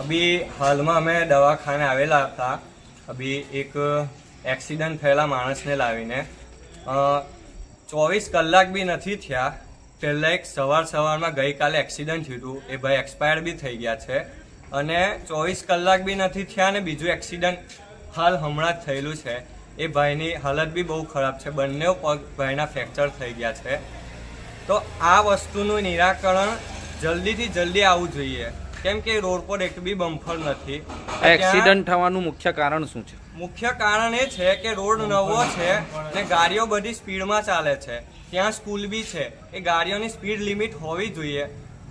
અભી હાલમાં અમે દવાખાને આવેલા હતા. અભી એક એક્સિડન્ટ થયેલા માણસને લાવીને. ચોવીસ કલાક બી નથી થયા. પહેલાં એક સવાર સવારમાં ગઈકાલે એક્સિડન્ટ થયું હતું. એ ભાઈ એક્સપાયર બી થઈ ગયા છે. અને ચોવીસ કલાક બી નથી થયા અને બીજું એક્સિડન્ટ હાલ હમણાં જ થયેલું છે. એ ભાઈની હાલત બી બહુ ખરાબ છે. બંને પગ ભાઈના ફ્રેક્ચર થઈ ગયા છે. તો આ વસ્તુનું નિરાકરણ જલ્દીથી જલ્દી આવવું જોઈએ. કેમ કે રોડ પર એક બી બમ્ફર નથી. એક્સિડન્ટ થવાનું મુખ્ય કારણ શું છે? મુખ્ય કારણ એ છે કે રોડ નવો છે ને ગાડીઓ બધી સ્પીડમાં ચાલે છે. ત્યાં સ્કૂલ બી છે. એ ગાડીઓની સ્પીડ લિમિટ હોવી જોઈએ.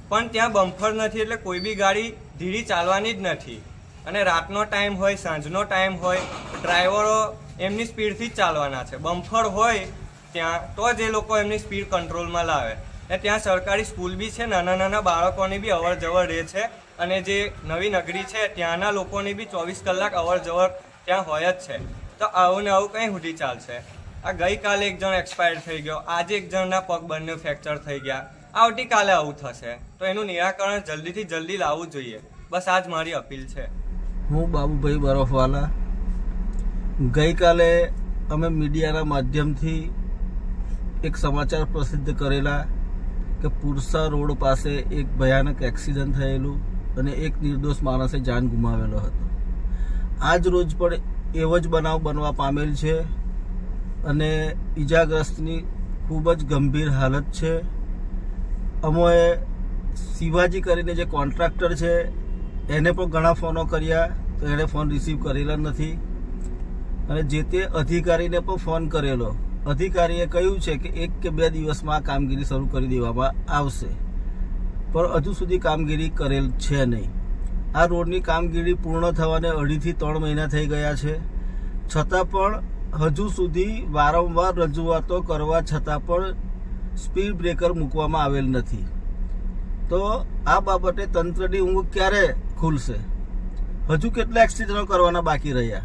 પણ ત્યાં બમ્ફર નથી એટલે કોઈ બી ગાડી ધીરી ચાલવાની જ નથી. અને રાતનો ટાઈમ હોય સાંજનો ટાઈમ હોય ડ્રાઈવરો એમની સ્પીડથી જ ચાલવાના છે. બમ્ફર હોય ત્યાં તો જ એ લોકો એમની સ્પીડ કંટ્રોલમાં લાવે. ને ત્યાં સરકારી સ્કૂલ બી છે, નાના નાના બાળકોની બી અવર જવર રહે છે અને જે નવી નગરી છે, ત્યાંના લોકોની બી ચોવીસ કલાક અવર જવર ત્યાં હોય જ છે. તો આવું ને આવું કંઈ સુધી ચાલશે? આ ગઈકાલે એક જણ એક્સપાયર થઈ ગયો, આજે એક જણના પગ બંને ફ્રેક્ચર થઈ ગયા. આવતીકાલે આવું થશે. તો એનું નિરાકરણ જલ્દીથી જલ્દી લાવવું જોઈએ. બસ આ જ મારી અપીલ છે. હું બાબુભાઈ બરફવાલા. ગઈકાલે અમે મીડિયાના માધ્યમથી એક સમાચાર પ્રસિદ્ધ કરેલા કે પુરસા રોડ પાસે એક ભયાનક એક્સિડન્ટ થયેલું અને એક નિર્દોષ માણસે જાન ગુમાવેલો હતો. આજ રોજ પણ એવો જ બનાવ બનવા પામેલ છે અને ઈજાગ્રસ્તની ખૂબ જ ગંભીર હાલત છે. અમોએ શિવાજી કરીને જે કોન્ટ્રાક્ટર છે, એને પણ ઘણા ફોનો કર્યા, તો એણે ફોન રિસીવ કરેલા નથી. અને જે તે અધિકારીને પણ ફોન કરેલો અધિકારીએ કહ્યું છે કે એક કે બે દિવસમાં કામગીરી શરૂ કરી દેવામાં આવશે. પણ હજુ સુધી કામગીરી કરેલ છે નહીં. આ રોડની કામગીરી પૂર્ણ થવાને અઢીથી ત્રણ મહિના થઈ ગયા છે. છતાં પણ હજુ સુધી વારંવાર રજૂઆતો કરવા છતાં પણ સ્પીડ બ્રેકર મૂકવામાં આવેલ નથી. તો આ બાબતે તંત્રની ઊંઘ ક્યારે ખુલશે? હજુ કેટલા એક્સિડન્ટો કરવાના બાકી રહ્યા?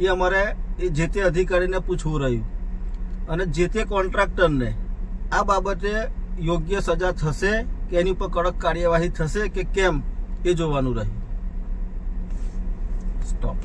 એ અમારે એ જે તે અધિકારીને પૂછવું રહ્યું. અને જે તે કોન્ટ્રાક્ટરને આ બાબતે યોગ્ય સજા થશે કે એની ઉપર કડક કાર્યવાહી થશે કે કેમ એ જોવાનું રહ્યું. સ્ટોપ